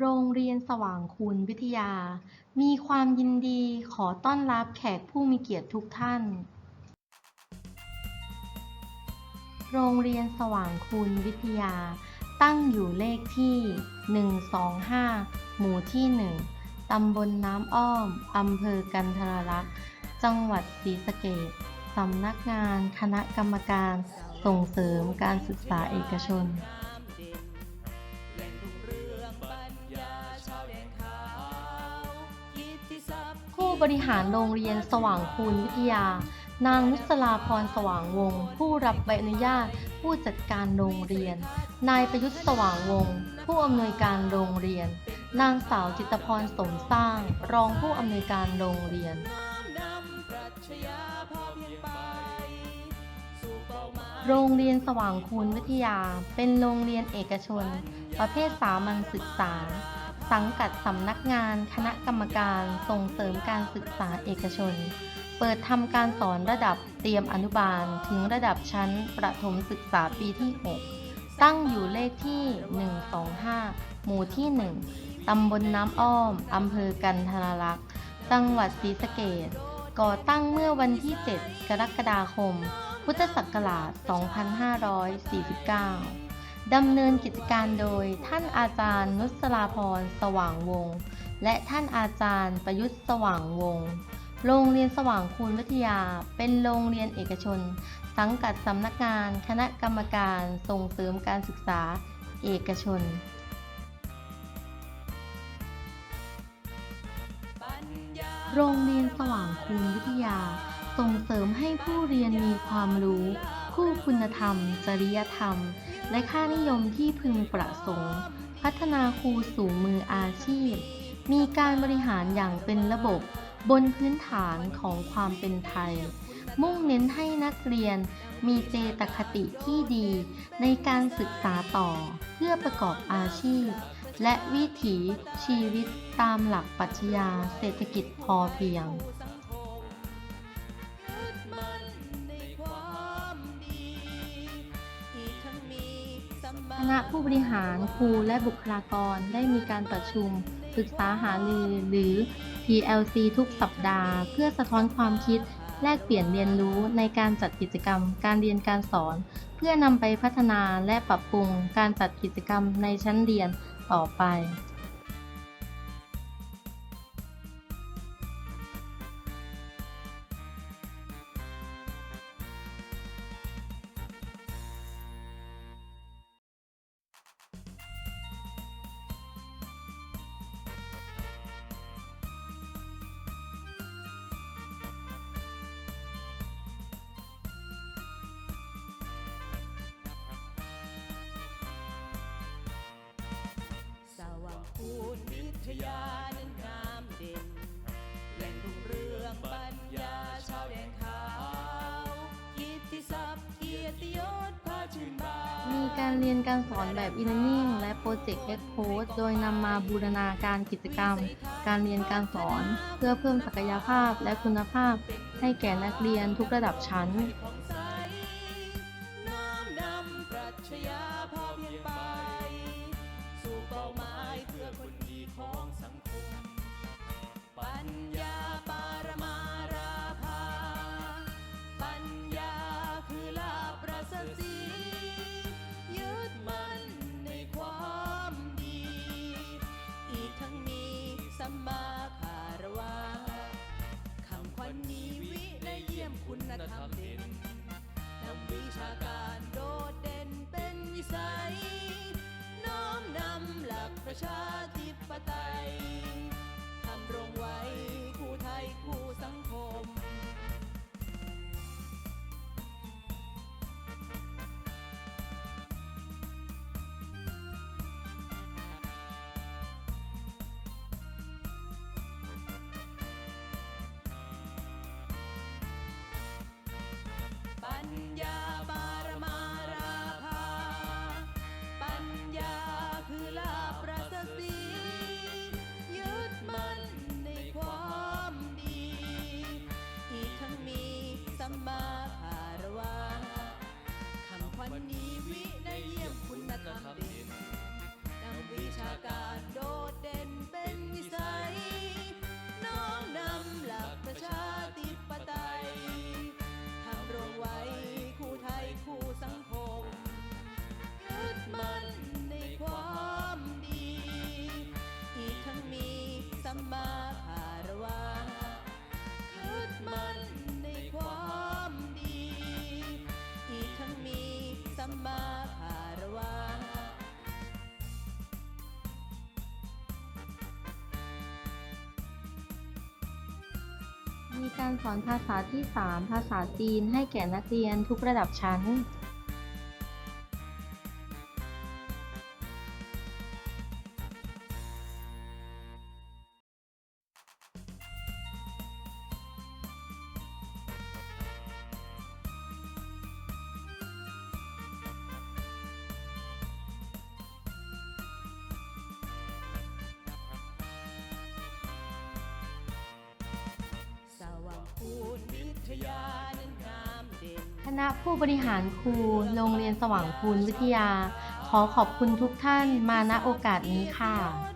โรงเรียนสว่างคูณวิทยา มีความยินดีขอต้อนรับแขกผู้มีเกียรติทุกท่าน โรงเรียนสว่างคูณวิทยา ตั้งอยู่เลขที่ 125 หมู่ที่ 1 ตำบลน้ำอ้อม อำเภอกันทรลักษณ์จังหวัดศรีสะเกษสำนักงานคณะกรรมการส่งเสริมการศึกษาเอกชน บริหารโรงเรียนสว่างคูณวิทยา นางนุสลาพรสว่างวงศ์ผู้รับใบอนุญาต ผู้จัดการโรงเรียน นายประยุทธ์สว่างวงศ์ผู้อำนวยการโรงเรียน นางสาวจิตพรสมสร้าง รองผู้อำนวยการโรงเรียน โรงเรียนสว่างคูณวิทยา เป็นโรงเรียนเอกชน ประเภทสามัญศึกษา สังกัดสำนักงานคณะกรรมการส่งเสริมการศึกษาเอกชน เปิดทำการสอนระดับเตรียมอนุบาลถึงระดับชั้นประถมศึกษาปีที่ 6 ตั้งอยู่เลขที่ 125 หมู่ที่ 1 ตำบลน้ำอ้อม อำเภอกันทรลักษณ์จังหวัดศรีสะเกษก่อตั้งเมื่อวันที่ 7 กรกฎาคม พุทธศักราช 2549 ดำเนินกิจการโดยท่านอาจารย์นุสลาพรสว่างวงศ์และท่านอาจารย์ประยุทธ์สว่างวงศ์โรงเรียนสว่างคูณวิทยา เป็นโรงเรียนเอกชน สังกัดสำนักงานคณะกรรมการส่งเสริมการศึกษาเอกชนโรงเรียนสว่างคูณวิทยา ส่งเสริมให้ผู้เรียนมีความรู้ คู่คุณธรรม จริยธรรม และค่านิยมที่พึงประสงค์ พัฒนาครูสู่มืออาชีพ มีการบริหารอย่างเป็นระบบบนพื้นฐานของความเป็นไทย มุ่งเน้นให้นักเรียนมีเจตคติที่ดีในการศึกษาต่อเพื่อประกอบอาชีพ และวิถีชีวิตตามหลักปรัชญาเศรษฐกิจพอเพียง คณะผู้บริหารครูและบุคลากรได้มีการประชุมศึกษาหารือหรือ PLC ทุกสัปดาห์ เพื่อสะท้อนความคิด แลกเปลี่ยนเรียนรู้ในการจัดกิจกรรม การเรียนการสอน เพื่อนำไปพัฒนาและปรับปรุงการจัดกิจกรรมในชั้นเรียนต่อไป ทยานั้นงามเด่นแหล่งรุ่งเรืองปัญญาชาวแดนขาวกิตติศัพท์เกียรติยศพาชื่นบาน มีการเรียนการสอนแบบ e-learning และ Project e x p o s e โดยนำมาบูรณาการกิจกรรม การเรียนการสอน เพื่อเพิ่มศักยภาพและคุณภาพ ให้แก่นักเรียนทุกระดับชั้น ธรรมดินนำวิชาการโดดเด่นเป็นวิสัย น้อมนำหลักประชาธิปไตย มาคารวะคืดมันในความดี อีกทั้งมีสัมมาคารวะมีการสอนภาษาที่ 3 ภาษาจีนให้แก่นักเรียนทุกระดับชั้น คณะผู้บริหารครูโรงเรียนสว่างคูณวิทยา ขอขอบคุณทุกท่านมาณโอกาสนี้ค่ะ